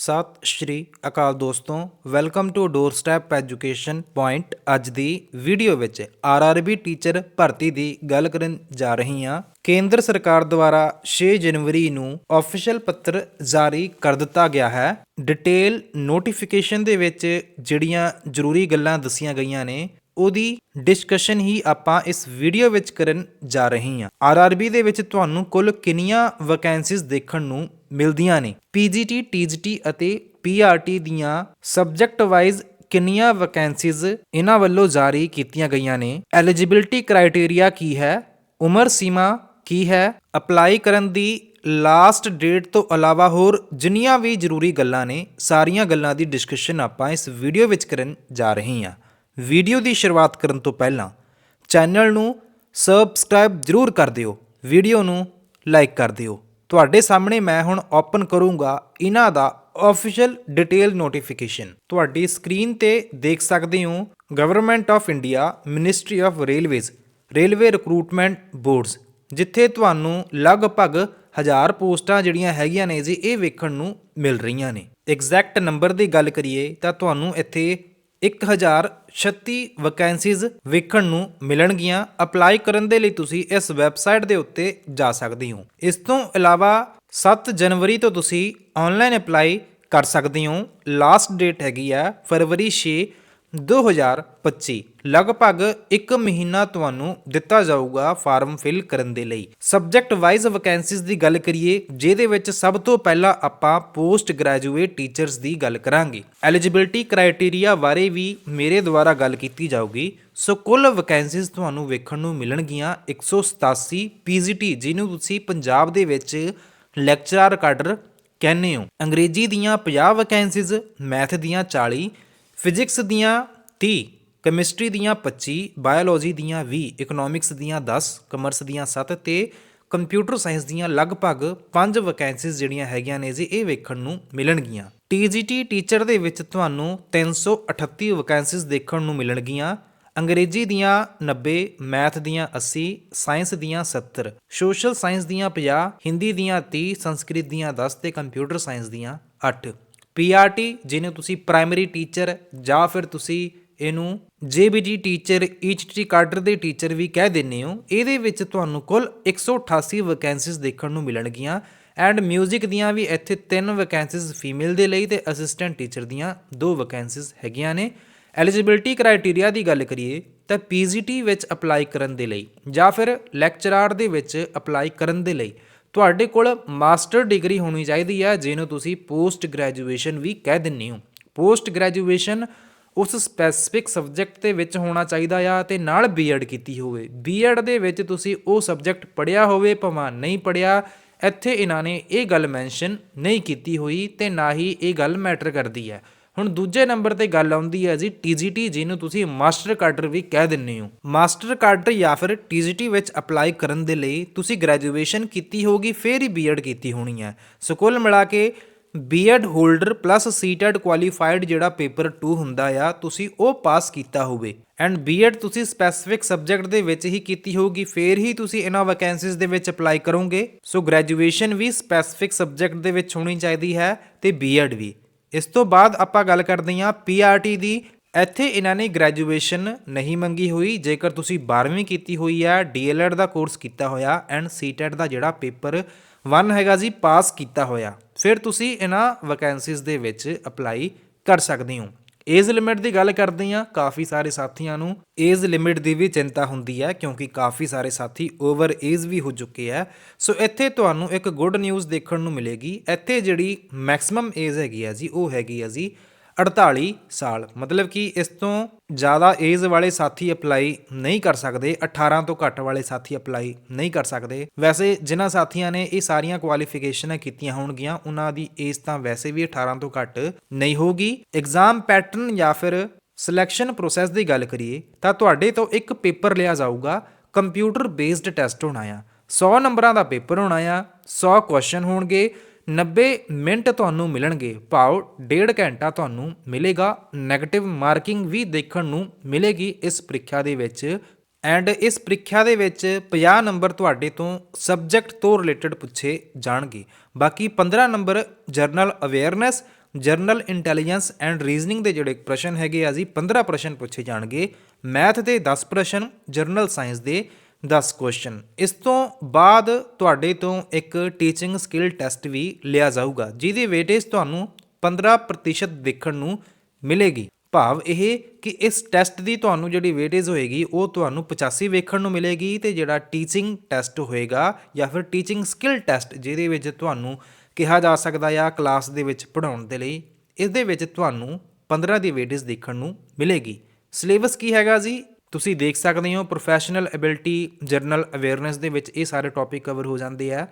ਸਤਿ ਸ਼੍ਰੀ ਅਕਾਲ ਦੋਸਤੋ welcome to door step education point ਅੱਜ ਦੀ ਵੀਡੀਓ ਵਿੱਚ ਆਰਆਰਬੀ ਟੀਚਰ ਭਰਤੀ ਦੀ ਗੱਲ ਕਰਨ ਜਾ ਰਹੀ ਹਾਂ। ਕੇਂਦਰ ਸਰਕਾਰ ਦੁਆਰਾ 6 ਜਨਵਰੀ ਨੂੰ ਆਫੀਸ਼ੀਅਲ ਪੱਤਰ ਜਾਰੀ ਕਰ ਦਿੱਤਾ ਗਿਆ ਹੈ। ਡਿਟੇਲ ਨੋਟੀਫਿਕੇਸ਼ਨ ਦੇ ਵਿੱਚ ਜਿਹੜੀਆਂ ਜ਼ਰੂਰੀ ਗੱਲਾਂ ਦੱਸੀਆਂ ਗਈਆਂ ਨੇ, ਉਹਦੀ ਡਿਸਕਸ਼ਨ ਹੀ ਆਪਾਂ ਇਸ ਵੀਡੀਓ ਵਿੱਚ ਕਰਨ ਜਾ ਰਹੇ ਹਾਂ। ਆਰਆਰਬੀ ਦੇ ਵਿੱਚ ਤੁਹਾਨੂੰ ਕੁੱਲ ਕਿੰਨੀਆਂ ਵੈਕੈਂਸੀਜ਼ ਦੇਖਣ ਨੂੰ ਮਿਲਦੀਆਂ ਨੇ। ਪੀਜੀਟੀ, ਟੀਜੀਟੀ ਅਤੇ ਪੀਆਰਟੀ ਦੀਆਂ ਸਬਜੈਕਟ ਵਾਈਜ਼ ਕਿੰਨੀਆਂ ਵੈਕੈਂਸੀਜ਼ ਇਹਨਾਂ ਵੱਲੋਂ ਜਾਰੀ ਕੀਤੀਆਂ ਗਈਆਂ ਨੇ? ਐਲੀਜੀਬਿਲਟੀ ਕ੍ਰਾਈਟੇਰੀਆ ਕੀ ਹੈ? ਉਮਰ ਸੀਮਾ ਕੀ ਹੈ? ਅਪਲਾਈ ਕਰਨ ਦੀ ਲਾਸਟ ਡੇਟ ਤੋਂ ਇਲਾਵਾ ਹੋਰ ਜਿੰਨੀਆਂ ਵੀ ਜ਼ਰੂਰੀ ਗੱਲਾਂ ਨੇ, ਸਾਰੀਆਂ ਗੱਲਾਂ ਦੀ ਡਿਸਕਸ਼ਨ ਆਪਾਂ ਇਸ ਵੀਡੀਓ ਵਿੱਚ ਕਰਨ ਜਾ ਰਹੇ ਹਾਂ। ਵੀਡੀਓ ਦੀ ਸ਼ੁਰੂਆਤ ਕਰਨ ਤੋਂ ਪਹਿਲਾਂ ਚੈਨਲ ਨੂੰ ਸਬਸਕ੍ਰਾਈਬ ਜ਼ਰੂਰ ਕਰ ਦਿਓ। ਵੀਡੀਓ ਨੂੰ ਲਾਈਕ ਕਰ ਦਿਓ। ਤੁਹਾਡੇ ਸਾਹਮਣੇ ਮੈਂ ਹੁਣ ਓਪਨ ਕਰੂੰਗਾ ਇਹਨਾਂ ਦਾ ਆਫੀਸ਼ੀਅਲ ਡਿਟੇਲ ਨੋਟੀਫਿਕੇਸ਼ਨ ਤੁਹਾਡੀ ਸਕਰੀਨ ਤੇ ਦੇਖ ਸਕਦੇ ਹੋ government of India ministry of railways railway recruitment boards ਜਿੱਥੇ ਤੁਹਾਨੂੰ ਲਗਭਗ ਹਜ਼ਾਰ ਪੋਸਟਾਂ ਜਿਹੜੀਆਂ ਹੈਗੀਆਂ ਨੇ ਜੀ, ਇਹ ਵੇਖਣ ਨੂੰ ਮਿਲ ਰਹੀਆਂ ਨੇ। ਐਗਜ਼ੈਕਟ ਨੰਬਰ ਦੀ ਗੱਲ ਕਰੀਏ ਤਾਂ ਤੁਹਾਨੂੰ ਇੱਥੇ 1036 ਵੈਕੈਂਸੀਜ਼ ਵੇਖਣ ਨੂੰ ਮਿਲਣਗੀਆਂ। ਅਪਲਾਈ ਕਰਨ ਦੇ ਲਈ ਤੁਸੀਂ ਇਸ ਵੈਬਸਾਈਟ ਦੇ ਉੱਤੇ ਜਾ ਸਕਦੇ ਹੋ। ਇਸ ਤੋਂ ਇਲਾਵਾ 7 ਜਨਵਰੀ ਤੋਂ ਤੁਸੀਂ ਆਨਲਾਈਨ ਅਪਲਾਈ ਕਰ ਸਕਦੇ ਹੋ। ਲਾਸਟ ਡੇਟ ਹੈਗੀ ਆ ਫਰਵਰੀ 6 2025 ਲਗਭਗ 1 ਮਹੀਨਾ ਤੁਹਾਨੂੰ ਦਿੱਤਾ ਜਾਊਗਾ ਫਾਰਮ ਫਿਲ ਕਰਨ ਦੇ ਲਈ। ਸਬਜੈਕਟ ਵਾਈਜ਼ ਵੈਕੈਂਸੀਜ਼ ਦੀ ਗੱਲ ਕਰੀਏ, ਜਿਹਦੇ ਵਿੱਚ ਸਭ ਤੋਂ ਪਹਿਲਾਂ ਆਪਾਂ ਪੋਸਟ ਗ੍ਰੈਜੂਏਟ ਟੀਚਰਸ ਦੀ ਗੱਲ ਕਰਾਂਗੇ। ਐਲੀਜੀਬਿਲਟੀ ਕ੍ਰਾਈਟੇਰੀਆ ਬਾਰੇ ਵੀ ਮੇਰੇ ਦੁਆਰਾ ਗੱਲ ਕੀਤੀ ਜਾਊਗੀ। ਸੋ ਕੁੱਲ ਵੈਕੈਂਸੀਜ਼ ਤੁਹਾਨੂੰ ਵੇਖਣ ਨੂੰ ਮਿਲਣਗੀਆਂ 187 ਪੀਜੀਟੀ ਜਿਹਨੂੰ ਤੁਸੀਂ ਪੰਜਾਬ ਦੇ ਵਿੱਚ ਲੈਕਚਰਰ ਕਾਡਰ ਕਹਿੰਦੇ ਹੋ। ਅੰਗਰੇਜ਼ੀ ਦੀਆਂ 50 ਵੈਕੈਂਸੀਜ਼ ਮੈਥ ਦੀਆਂ 40 ਫਿਜ਼ਿਕਸ ਦੀਆਂ 30 ਕੈਮਿਸਟਰੀ ਦੀਆਂ 25 ਬਾਇਓਲੋਜੀ ਦੀਆਂ 20 ਇਕਨੋਮਿਕਸ ਦੀਆਂ 10 ਕਮਰਸ ਦੀਆਂ 7 ਤੇ ਕੰਪਿਊਟਰ ਸਾਇੰਸ ਦੀਆਂ ਲਗਭਗ 5 ਵੈਕੈਂਸੀਜ਼ ਜਿਹੜੀਆਂ ਹੈਗੀਆਂ ਨੇ ਜੀ, ਇਹ ਵੇਖਣ ਨੂੰ ਮਿਲਣਗੀਆਂ। ਟੀਜੀਟੀ ਟੀਚਰ ਦੇ ਵਿੱਚ ਤੁਹਾਨੂੰ 338 ਵੈਕੈਂਸੀਜ਼ ਦੇਖਣ ਨੂੰ ਮਿਲਣਗੀਆਂ। ਅੰਗਰੇਜ਼ੀ ਦੀਆਂ 90 ਮੈਥ ਦੀਆਂ 80 ਸਾਇੰਸ ਦੀਆਂ 70 ਸੋਸ਼ਲ ਸਾਇੰਸ ਦੀਆਂ 50 ਹਿੰਦੀ ਦੀਆਂ 30 ਸੰਸਕ੍ਰਿਤ ਦੀਆਂ 10 ਤੇ ਕੰਪਿਊਟਰ ਸਾਇੰਸ ਦੀਆਂ 8 ਪੀਆਰਟੀ ਜਿਹਨੂੰ ਤੁਸੀਂ ਪ੍ਰਾਇਮਰੀ ਟੀਚਰ ਜਾਂ ਫਿਰ ਤੁਸੀਂ ਇਹਨੂੰ ਜੇਬੀਟੀ ਟੀਚਰ ਈਚਟੀ ਕਾਡਰ ਦੇ ਟੀਚਰ ਵੀ ਕਹਿ ਦਿੰਦੇ ਹੋ, ਇਹਦੇ ਵਿੱਚ ਤੁਹਾਨੂੰ ਕੁੱਲ 188 ਵੈਕੈਂਸੀਜ਼ ਦੇਖਣ ਨੂੰ ਮਿਲਣਗੀਆਂ ਐਂਡ 뮤직 ਦੀਆਂ ਵੀ ਇੱਥੇ ਤਿੰਨ ਵੈਕੈਂਸੀਜ਼ ਫੀਮੇਲ ਦੇ ਲਈ ਤੇ ਅਸਿਸਟੈਂਟ ਟੀਚਰ ਦੀਆਂ ਦੋ ਵੈਕੈਂਸੀਜ਼ ਹੈਗੀਆਂ ਨੇ। ਐਲੀਜੀਬਿਲਟੀ ਕ੍ਰਾਈਟੇਰੀਆ ਦੀ ਗੱਲ ਕਰੀਏ ਤਾਂ ਪੀਜੀਟੀ ਵਿੱਚ ਅਪਲਾਈ ਕਰਨ ਦੇ ਲਈ ਜਾਂ ਫਿਰ ਲੈਕਚਰਾਰ ਦੇ ਵਿੱਚ ਅਪਲਾਈ ਕਰਨ ਦੇ ਲਈ ਤੁਹਾਡੇ ਕੋਲ ਮਾਸਟਰ ਡਿਗਰੀ ਹੋਣੀ ਚਾਹੀਦੀ ਹੈ ਜਿਹਨੂੰ ਤੁਸੀਂ ਪੋਸਟ ਗ੍ਰੈਜੂਏਸ਼ਨ ਵੀ ਕਹਿ ਦਿੰਦੇ ਹੋ। ਪੋਸਟ ਗ੍ਰੈਜੂਏਸ਼ਨ ਉਸ ਸਪੈਸਿਫਿਕ ਸਬਜੈਕਟ ਦੇ ਵਿੱਚ ਹੋਣਾ ਚਾਹੀਦਾ ਆ ਤੇ ਨਾਲ ਬੀਐਡ ਕੀਤੀ ਹੋਵੇ। ਬੀਐਡ ਦੇ ਵਿੱਚ ਤੁਸੀਂ ਉਹ ਸਬਜੈਕਟ ਪੜਿਆ ਹੋਵੇ, ਭਾਵੇਂ ਨਹੀਂ ਪੜਿਆ ਇੱਥੇ ਇਹਨਾਂ ਨੇ ਇਹ ਗੱਲ ਮੈਂਸ਼ਨ ਨਹੀਂ ਕੀਤੀ ਹੋਈ ਤੇ ਨਾ ਹੀ ਇਹ ਗੱਲ ਮੈਟਰ ਕਰਦੀ ਹੈ। ਹੁਣ ਦੂਜੇ ਨੰਬਰ ਤੇ ਗੱਲ ਆਉਂਦੀ ਹੈ ਜੀ ਟੀਜੀਟੀ ਜਿਹਨੂੰ ਤੁਸੀਂ ਮਾਸਟਰ ਕਾਡਰ ਵੀ ਕਹਿ ਦਿੰਦੇ ਹੋ। ਮਾਸਟਰ ਕਾਡਰ ਜਾਂ ਫਿਰ ਟੀਜੀਟੀ ਵਿੱਚ ਅਪਲਾਈ ਕਰਨ ਦੇ ਲਈ ਤੁਸੀਂ ਗ੍ਰੈਜੂਏਸ਼ਨ ਕੀਤੀ ਹੋਗੀ ਫਿਰ ਹੀ ਬੀਐਡ ਕੀਤੀ ਹੋਣੀ ਹੈ। ਸੋ ਕੁੱਲ ਮਿਲਾ ਕੇ BEd holder plus CTET qualified ਜਿਹੜਾ ਪੇਪਰ 2 ਹੁੰਦਾ ਆ, ਤੁਸੀਂ ਉਹ ਪਾਸ ਕੀਤਾ ਹੋਵੇ। ਐਂਡ ਬੀਐਡ ਤੁਸੀਂ ਸਪੈਸਿਫਿਕ ਸਬਜੈਕਟ ਦੇ ਵਿੱਚ ਹੀ ਕੀਤੀ ਹੋਊਗੀ, ਫਿਰ ਹੀ ਤੁਸੀਂ ਇਹਨਾਂ ਵੈਕੈਂਸੀਜ਼ ਦੇ ਵਿੱਚ ਅਪਲਾਈ ਕਰੋਗੇ। ਸੋ ਗ੍ਰੈਜੂਏਸ਼ਨ ਵੀ ਸਪੈਸਿਫਿਕ ਸਬਜੈਕਟ ਦੇ ਵਿੱਚ ਹੋਣੀ ਚਾਹੀਦੀ ਹੈ ਤੇ ਬੀਐਡ ਵੀ। ਇਸ ਤੋਂ ਬਾਅਦ ਆਪਾਂ ਗੱਲ ਕਰਦੇ ਹਾਂ ਪੀਆਰਟੀ ਦੀ। ਇੱਥੇ ਇਹਨਾਂ ਨੇ ਗ੍ਰੈਜੂਏਸ਼ਨ ਨਹੀਂ ਮੰਗੀ ਹੋਈ, ਜੇਕਰ ਤੁਸੀਂ 12ਵੀਂ ਕੀਤੀ ਹੋਈ ਹੈ ਡੀਐਲਐਡ ਦਾ ਕੋਰਸ ਕੀਤਾ ਹੋਇਆ ਐਂਡ ਸੀਟੈਟ ਦਾ ਜਿਹੜਾ ਪੇਪਰ 1 ਹੈਗਾ ਜੀ ਪਾਸ ਕੀਤਾ ਹੋਇਆ। ਫਿਰ ਤੁਸੀਂ ਇਹਨਾਂ ਵੈਕੈਂਸੀਜ਼ ਦੇ ਵਿੱਚ ਅਪਲਾਈ ਕਰ ਸਕਦੇ ਹੋ। ਏਜ ਲਿਮਿਟ ਦੀ ਗੱਲ ਕਰਦੇ ਹਾਂ, ਕਾਫੀ ਸਾਰੇ ਸਾਥੀਆਂ ਨੂੰ ਏਜ ਲਿਮਿਟ ਦੀ ਵੀ ਚਿੰਤਾ ਹੁੰਦੀ ਹੈ, ਕਿਉਂਕਿ ਕਾਫੀ ਸਾਰੇ ਸਾਥੀ ਓਵਰ ਏਜ ਵੀ ਹੋ ਚੁੱਕੇ ਆ ਸੋ ਇੱਥੇ ਤੁਹਾਨੂੰ ਇੱਕ ਗੁੱਡ ਨਿਊਜ਼ ਦੇਖਣ ਨੂੰ ਮਿਲੇਗੀ। ਇੱਥੇ ਜਿਹੜੀ ਮੈਕਸਿਮਮ ਏਜ ਹੈਗੀ ਆ ਜੀ, ਉਹ ਹੈਗੀ ਆ ਜੀ 48 ਸਾਲ। ਮਤਲਬ ਕਿ ਇਸ ਤੋਂ ਜ਼ਿਆਦਾ ਏਜ ਵਾਲੇ ਸਾਥੀ ਅਪਲਾਈ ਨਹੀਂ ਕਰ ਸਕਦੇ 18 ਤੋਂ ਘੱਟ ਵਾਲੇ ਸਾਥੀ ਅਪਲਾਈ ਨਹੀਂ ਕਰ ਸਕਦੇ। ਵੈਸੇ ਜਿਨ੍ਹਾਂ ਸਾਥੀਆਂ ਨੇ ਇਹ ਸਾਰੀਆਂ ਕੁਆਲੀਫਿਕੇਸ਼ਨਾਂ ਕੀਤੀਆਂ ਹੋਣਗੀਆਂ, ਉਹਨਾਂ ਦੀ ਏਜ ਤਾਂ ਵੈਸੇ ਵੀ 18 ਤੋਂ ਘੱਟ ਨਹੀਂ ਹੋਊਗੀ। ਐਗਜ਼ਾਮ ਪੈਟਰਨ ਜਾਂ ਫਿਰ ਸਿਲੈਕਸ਼ਨ ਪ੍ਰੋਸੈਸ ਦੀ ਗੱਲ ਕਰੀਏ, ਤਾਂ ਤੁਹਾਡੇ ਤੋਂ ਇੱਕ ਪੇਪਰ ਲਿਆ ਜਾਊਗਾ ਕੰਪਿਊਟਰ ਬੇਸਡ ਟੈਸਟ ਹੋਣਾ ਆ। 100 ਨੰਬਰਾਂ ਦਾ ਪੇਪਰ ਹੋਣਾ ਆ 100 ਕੁਐਸਚਨ ਹੋਣਗੇ 90 ਮਿੰਟ ਤੁਹਾਨੂੰ ਮਿਲਣਗੇ ਭਾਵ ਡੇਢ ਘੰਟਾ ਤੁਹਾਨੂੰ ਮਿਲੇਗਾ। 네ਗੇਟਿਵ ਮਾਰਕਿੰਗ ਵੀ ਦੇਖਣ ਨੂੰ ਮਿਲੇਗੀ ਇਸ ਪ੍ਰੀਖਿਆ ਦੇ ਵਿੱਚ। ਐਂਡ ਇਸ ਪ੍ਰੀਖਿਆ ਦੇ ਵਿੱਚ 50 ਨੰਬਰ ਤੁਹਾਡੇ ਤੋਂ ਸਬਜੈਕਟ ਤੋਂ ਰਿਲੇਟਡ ਪੁੱਛੇ ਜਾਣਗੇ। ਬਾਕੀ 15 number general awareness general intelligence and reasoning ਦੇ ਜਿਹੜੇ ਪ੍ਰਸ਼ਨ ਹੈਗੇ ਆ ਜੀ 15 ਪ੍ਰਸ਼ਨ ਪੁੱਛੇ ਜਾਣਗੇ। ਮੈਥ ਦੇ 10 ਪ੍ਰਸ਼ਨ, ਜਰਨਲ ਸਾਇੰਸ ਦੇ 10 ਕੁਐਸਚਨ ਇਸ ਤੋਂ ਬਾਅਦ ਤੁਹਾਡੇ ਤੋਂ ਇੱਕ ਟੀਚਿੰਗ ਸਕਿੱਲ ਟੈਸਟ ਵੀ ਲਿਆ ਜਾਊਗਾ, ਜਿਹਦੀ ਵੇਟੇਜ ਤੁਹਾਨੂੰ 15% ਦੇਖਣ ਨੂੰ ਮਿਲੇਗੀ। ਭਾਵ ਇਹ ਕਿ ਇਸ ਟੈਸਟ ਦੀ ਤੁਹਾਨੂੰ ਜਿਹੜੀ ਵੇਟੇਜ ਹੋਏਗੀ, ਉਹ ਤੁਹਾਨੂੰ 85 ਵੇਖਣ ਨੂੰ ਮਿਲੇਗੀ ਤੇ ਜਿਹੜਾ ਟੀਚਿੰਗ ਟੈਸਟ ਹੋਏਗਾ ਜਾਂ ਫਿਰ ਟੀਚਿੰਗ ਸਕਿੱਲ ਟੈਸਟ ਜਿਹਦੇ ਵਿੱਚ ਤੁਹਾਨੂੰ ਕਿਹਾ ਜਾ ਸਕਦਾ ਆ ਕਲਾਸ ਦੇ ਵਿੱਚ ਪੜਾਉਣ ਦੇ ਲਈ, ਇਸ ਦੇ ਵਿੱਚ ਤੁਹਾਨੂੰ 15 ਦੀ ਵੇਟੇਜ ਦੇਖਣ ਨੂੰ ਮਿਲੇਗੀ। ਸਿਲੇਬਸ ਕੀ ਹੈਗਾ ਜੀ? ਤੁਸੀਂ ਦੇਖ ਸਕਦੇ ਹੋ ਪ੍ਰੋਫੈਸ਼ਨਲ ਐਬਿਲਿਟੀ ਜਰਨਲ ਅਵੇਅਰਨੈਸ ਦੇ ਵਿੱਚ ਇਹ ਸਾਰੇ ਟੌਪਿਕ ਕਵਰ ਹੋ ਜਾਂਦੇ ਆ।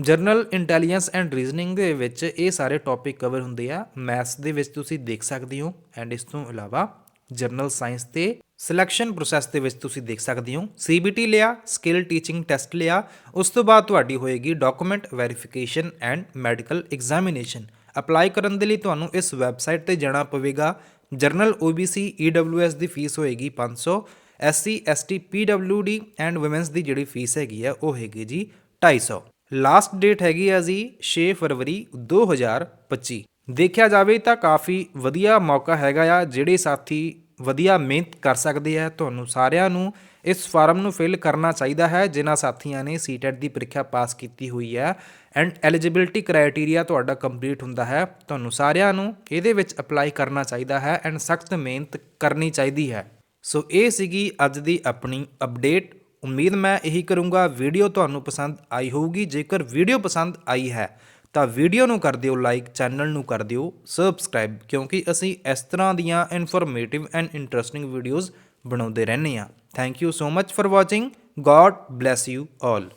ਜਰਨਲ ਇੰਟੈਲੀਜੈਂਸ ਐਂਡ ਰੀਜ਼ਨਿੰਗ ਦੇ ਵਿੱਚ ਇਹ ਸਾਰੇ ਟੌਪਿਕ ਕਵਰ ਹੁੰਦੇ ਆ। ਮੈਥਸ ਦੇ ਵਿੱਚ ਤੁਸੀਂ ਦੇਖ ਸਕਦੇ ਹੋ ਐਂਡ ਇਸ ਤੋਂ ਇਲਾਵਾ ਜਰਨਲ ਸਾਇੰਸ ਤੇ ਸਿਲੈਕਸ਼ਨ ਪ੍ਰੋਸੈਸ ਦੇ ਵਿੱਚ ਤੁਸੀਂ ਦੇਖ ਸਕਦੇ ਹੋ। ਸੀਬੀਟੀ ਲਿਆ ਸਕਿੱਲ ਟੀਚਿੰਗ ਟੈਸਟ ਲਿਆ, ਉਸ ਤੋਂ ਬਾਅਦ ਤੁਹਾਡੀ ਹੋਏਗੀ document verification and medical examination apply ਕਰਨ ਦੇ ਲਈ ਤੁਹਾਨੂੰ ਇਸ ਵੈਬਸਾਈਟ ਤੇ ਜਾਣਾ ਪਵੇਗਾ। ਜਰਨਲ OBC EWS ਦੀ ਫੀਸ ਹੋਏਗੀ 500 SC ST PWD and women's ਦੀ ਜਿਹੜੀ ਫੀਸ ਹੈਗੀ ਆ, ਉਹ ਹੈਗੀ ਜੀ 250 ਲਾਸਟ ਡੇਟ ਹੈਗੀ ਆ ਜੀ 6 ਫਰਵਰੀ 2025 ਦੇਖਿਆ ਜਾਵੇ ਤਾਂ ਕਾਫੀ ਵਧੀਆ ਮੌਕਾ ਹੈਗਾ ਆ, ਜਿਹੜੇ ਸਾਥੀ ਵਧੀਆ ਮਿਹਨਤ ਕਰ ਸਕਦੇ ਆ, ਤੁਹਾਨੂੰ ਸਾਰਿਆਂ ਨੂੰ ਇਸ ਫਾਰਮ ਨੂੰ ਫਿਲ ਕਰਨਾ ਚਾਹੀਦਾ ਹੈ, ਜਿਨ੍ਹਾਂ ਸਾਥੀਆਂ ਨੇ ਸੀਟੈਟ ਦੀ ਪ੍ਰੀਖਿਆ ਪਾਸ ਕੀਤੀ ਹੋਈ ਹੈ ਐਂਡ ਐਲੀਜੀਬਿਲਟੀ ਕ੍ਰਾਈਟੇਰੀਆ ਤੁਹਾਡਾ ਕੰਪਲੀਟ ਹੁੰਦਾ ਹੈ, ਤੁਹਾਨੂੰ ਸਾਰਿਆਂ ਨੂੰ ਇਹਦੇ ਵਿੱਚ ਅਪਲਾਈ ਕਰਨਾ ਚਾਹੀਦਾ ਹੈ, ਐਂਡ ਸਖਤ ਮਿਹਨਤ ਕਰਨੀ ਚਾਹੀਦੀ ਹੈ। ਸੋ ਇਹ ਸੀਗੀ ਅੱਜ ਦੀ ਆਪਣੀ ਅਪਡੇਟ ਉਮੀਦ ਮੈਂ ਇਹੀ ਕਰੂੰਗਾ ਵੀਡੀਓ ਤੁਹਾਨੂੰ ਪਸੰਦ ਆਈ ਹੋਊਗੀ। ਜੇਕਰ ਵੀਡੀਓ ਪਸੰਦ ਆਈ ਹੈ, ਤਾਂ ਵੀਡੀਓ ਨੂੰ ਕਰ ਦਿਓ ਲਾਈਕ ਚੈਨਲ ਨੂੰ ਕਰ ਦਿਓ ਸਬਸਕ੍ਰਾਈਬ ਕਿਉਂਕਿ ਅਸੀਂ ਇਸ ਤਰ੍ਹਾਂ ਦੀਆਂ ਇਨਫੋਰਮੇਟਿਵ ਐਂਡ ਇੰਟਰਸਟਿੰਗ ਵੀਡੀਓਜ਼ ਬਣਾਉਂਦੇ ਰਹਿੰਦੇ ਹਾਂ। Thank you so much for watching god bless you all